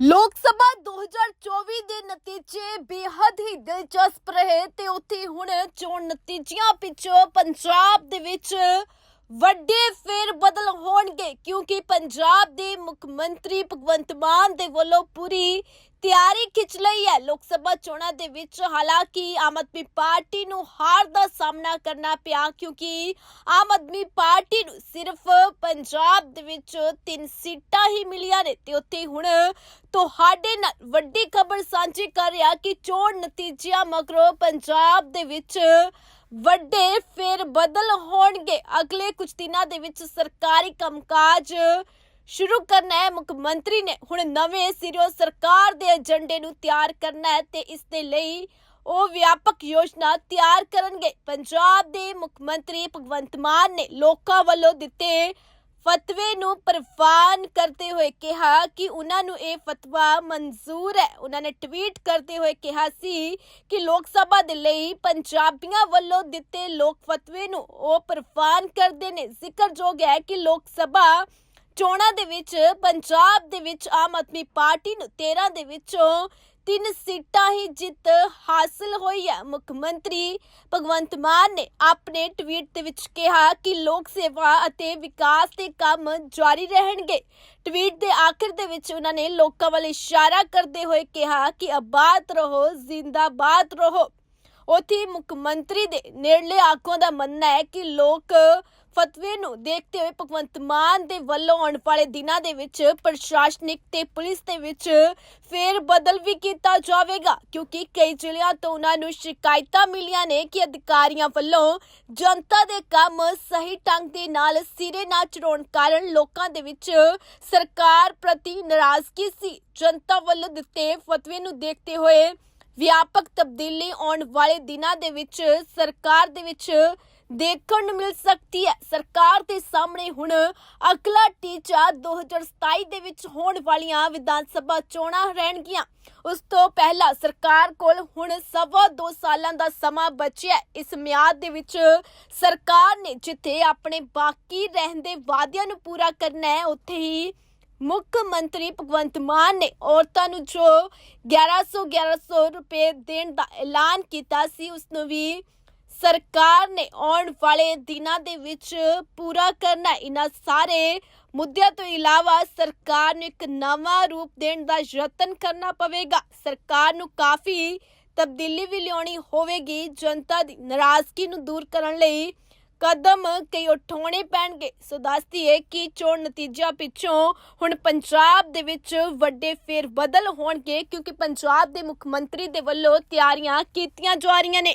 ਲੋਕ ਸਭਾ 2024 ਦੇ ਨਤੀਜੇ ਬੇहद ਹੀ ਦਿਲਚਸਪ ਰਹੇ ਤੇ ਉੱਥੇ ਹੁਣ ਚੋਣ ਨਤੀਜਿਆਂ ਪਿੱਛੋਂ ਪੰਜਾਬ ਦੇ ਵਿੱਚ ਵੱਡੇ ਫੇਰ ਬਦਲ ਹੋਣਗੇ ਕਿਉਂਕਿ ਪੰਜਾਬ ਦੇ ਮੁੱਖ ਮੰਤਰੀ ਭਗਵੰਤ ਮਾਨ ਦੇ ਵੱਲੋਂ ਪੂਰੀ ਤਿਆਰੀ ਖਿੱਚ ਲਈ ਹੈ। ਲੋਕ ਸਭਾ ਚੋਣਾਂ ਦੇ ਵਿੱਚ ਹਾਲਾਂਕਿ ਆਮ ਆਦਮੀ ਪਾਰਟੀ ਨੂੰ ਹਾਰ ਦਾ ਸਾਹਮਣਾ ਕਰਨਾ ਪਿਆ ਕਿਉਂਕਿ ਆਮ ਆਦਮੀ ਪਾਰਟੀ ਨੂੰ ਸਿਰਫ ਪੰਜਾਬ ਦੇ ਵਿੱਚ ਤਿੰਨ ਸੀਟਾਂ ਹੀ ਮਿਲੀਆਂ ਨੇ ਤੇ ਉੱਥੇ ਹੁਣ ਤੁਹਾਡੇ ਨਾਲ ਵੱਡੀ ਖਬਰ ਸਾਂਝੀ ਕਰ ਰਿਹਾ ਕਿ ਚੋਣ ਨਤੀਜਿਆਂ ਮਗਰੋਂ ਪੰਜਾਬ ਦੇ ਵਿੱਚ ਵੱਡੇ ਫੇਰ ਬਦਲ ਹੋਣਗੇ। ਅਗਲੇ ਕੁਝ ਦਿਨਾਂ ਦੇ ਵਿੱਚ ਸਰਕਾਰੀ ਕੰਮਕਾਜ ਸ਼ੁਰੂ ਕਰਨਾ ਹੈ। ਮੁੱਖ ਮੰਤਰੀ ਨੇ ਹੁਣ ਨਵੇਂ ਸਿਰਿਓਂ ਸਰਕਾਰ ਦੇ ਏਜੰਡੇ ਨੂੰ ਤਿਆਰ ਕਰਨਾ ਹੈ ਤੇ ਇਸ ਦੇ ਲਈ ਉਹ ਵਿਆਪਕ ਯੋਜਨਾ ਤਿਆਰ ਕਰਨਗੇ। ਪੰਜਾਬ ਦੇ ਮੁੱਖ ਮੰਤਰੀ ਭਗਵੰਤ ਮਾਨ ਨੇ ਲੋਕਾਂ ਵੱਲੋਂ ਦਿੱਤੇ ਫਤਵੇ ਨੂੰ ਪ੍ਰਵਾਨ ਕਰਦੇ ਹੋਏ ਕਿਹਾ ਕਿ ਉਹਨਾਂ ਨੂੰ ਇਹ ਫਤਵਾ ਮਨਜ਼ੂਰ ਹੈ। ਉਹਨਾਂ ਨੇ ਟਵੀਟ ਕਰਦੇ ਹੋਏ ਕਿਹਾ ਸੀ ਕਿ ਲੋਕ ਸਭਾ ਦੇ ਲਈ ਪੰਜਾਬੀਆਂ ਵੱਲੋਂ ਦਿੱਤੇ ਲੋਕ ਫਤਵੇ ਨੂੰ ਉਹ ਪ੍ਰਵਾਨ ਕਰਦੇ ਨੇ। ਜ਼ਿਕਰਯੋਗ ਹੈ ਕਿ ਲੋਕ ਸਭਾ ਚੋਣਾਂ ਦੇ ਵਿੱਚ, ਪੰਜਾਬ ਦੇ ਵਿੱਚ ਆਮ ਆਦਮੀ ਪਾਰਟੀ ਨੂੰ 13 ਦੇ ਵਿੱਚੋਂ ਤਿੰਨ ਸੀਟਾਂ ਹੀ ਜਿੱਤ ਹਾਸਲ ਹੋਈ ਹੈ। ਮੁੱਖ ਮੰਤਰੀ ਭਗਵੰਤ ਮਾਨ ਨੇ ਆਪਣੇ ਟਵੀਟ ਦੇ ਵਿੱਚ ਕਿਹਾ ਕਿ ਲੋਕ ਸੇਵਾ ਅਤੇ ਵਿਕਾਸ ਦੇ ਕੰਮ ਜਾਰੀ ਰਹਿਣਗੇ। ਟਵੀਟ ਦੇ ਆਖਿਰ ਦੇ ਵਿੱਚ ਉਹਨਾਂ ਨੇ ਲੋਕਾਂ ਵੱਲ ਇਸ਼ਾਰਾ ਕਰਦੇ ਹੋਏ ਕਿਹਾ ਕਿ ਆਬਾਦ ਰਹੋ, ਜ਼ਿੰਦਾਬਾਦ ਰਹੋ। ਉੱਥੇ ਮੁੱਖ ਮੰਤਰੀ ਦੇ ਨੇੜਲੇ ਆਗੂਆਂ ਦਾ ਮੰਨਣਾ ਹੈ ਕਿ ਲੋਕ ਫਤਵੇ ਨੂੰ ਦੇਖਦੇ ਹੋਏ ਭਗਵੰਤ ਮਾਨ ਦੇ ਵੱਲੋਂ ਆਉਣ ਵਾਲੇ ਦਿਨਾਂ ਦੇ ਵਿੱਚ ਪ੍ਰਸ਼ਾਸਨਿਕ ਤੇ ਪੁਲਿਸ ਦੇ ਵਿੱਚ ਫੇਰ ਬਦਲ ਵੀ ਕੀਤਾ ਜਾਵੇਗਾ, ਕਿਉਂਕਿ ਕਈ ਜ਼ਿਲ੍ਹਿਆਂ ਤੋਂ ਉਹਨਾਂ ਨੂੰ ਸ਼ਿਕਾਇਤਾਂ ਮਿਲੀਆਂ ਨੇ ਕਿ ਅਧਿਕਾਰੀਆਂ ਵੱਲੋਂ ਜਨਤਾ ਦੇ ਕੰਮ ਸਹੀ ਢੰਗ ਦੇ ਨਾਲ ਸਿਰੇ ਨਾ ਚੜਾਉਣ ਕਾਰਨ ਲੋਕਾਂ ਦੇ ਵਿੱਚ ਸਰਕਾਰ ਪ੍ਰਤੀ ਨਾਰਾਜ਼ਗੀ ਸੀ। ਜਨਤਾ ਵੱਲੋਂ ਦਿੱਤੇ ਫਤਵੇ ਨੂੰ ਦੇਖਦੇ ਹੋਏ ਵਿਆਪਕ ਤਬਦੀਲੀ ਆਉਣ ਵਾਲੇ ਦਿਨਾਂ ਦੇ ਵਿੱਚ ਸਰਕਾਰ ਦੇ ਵਿੱਚ ਦੇਖਣ ਨੂੰ ਮਿਲ ਸਕਦੀ ਹੈ। ਸਰਕਾਰ ਦੇ ਸਾਹਮਣੇ ਹੁਣ ਅਗਲਾ ਟੀਚਾ 2027 ਦੇ ਵਿੱਚ ਹੋਣ ਵਾਲੀਆਂ ਵਿਧਾਨ ਸਭਾ ਚੋਣਾਂ ਰਹਿਣਗੀਆਂ। ਉਸ ਤੋਂ ਪਹਿਲਾਂ ਸਰਕਾਰ ਕੋਲ ਹੁਣ ਸਵਾ ਦੋ ਸਾਲਾਂ ਦਾ ਸਮਾਂ ਬਚਿਆ ਇਸ ਮਿਆਦ ਦੇ ਵਿੱਚ ਸਰਕਾਰ ਨੇ ਜਿੱਥੇ ਆਪਣੇ ਬਾਕੀ ਰਹਿੰਦੇ ਵਾਅਦਿਆਂ ਨੂੰ ਪੂਰਾ ਕਰਨਾ ਹੈ, ਉੱਥੇ ਹੀ ਮੁੱਖ ਮੰਤਰੀ ਭਗਵੰਤ ਮਾਨ ਨੇ ਔਰਤਾਂ ਨੂੰ ਜੋ 1100 1100 ਰੁਪਏ ਦੇਣ ਦਾ ਐਲਾਨ ਕੀਤਾ ਸੀ, ਉਸ ਨੂੰ ਵੀ ਸਰਕਾਰ ਨੇ ਆਉਣ ਵਾਲੇ ਦਿਨਾਂ ਦੇ ਵਿੱਚ ਪੂਰਾ ਕਰਨਾ ਹੈ। ਇਹਨਾਂ ਸਾਰੇ ਮੁੱਦਿਆਂ ਤੋਂ ਇਲਾਵਾ ਸਰਕਾਰ ਨੂੰ ਇੱਕ ਨਵਾਂ ਰੂਪ ਦੇਣ ਦਾ ਯਤਨ ਕਰਨਾ ਪਵੇਗਾ। ਸਰਕਾਰ ਨੂੰ ਕਾਫੀ ਤਬਦੀਲੀ ਵੀ ਲਿਆਉਣੀ ਹੋਵੇਗੀ। ਜਨਤਾ ਦੀ ਨਾਰਾਜ਼ਗੀ ਨੂੰ ਦੂਰ ਕਰਨ ਲਈ ਕਦਮ ਕਈ ਉਠਾਉਣੇ ਪੈਣਗੇ। ਸੋ ਦੱਸਦੀ ਹੈ ਕਿ ਚੋਣ ਨਤੀਜਿਆਂ ਪਿੱਛੋਂ ਹੁਣ ਪੰਜਾਬ ਦੇ ਵਿੱਚ ਵੱਡੇ ਫੇਰ ਬਦਲ ਹੋਣਗੇ ਕਿਉਂਕਿ ਪੰਜਾਬ ਦੇ ਮੁੱਖ ਮੰਤਰੀ ਦੇ ਵੱਲੋਂ ਤਿਆਰੀਆਂ ਕੀਤੀਆਂ ਜਾ ਰਹੀਆਂ ਨੇ।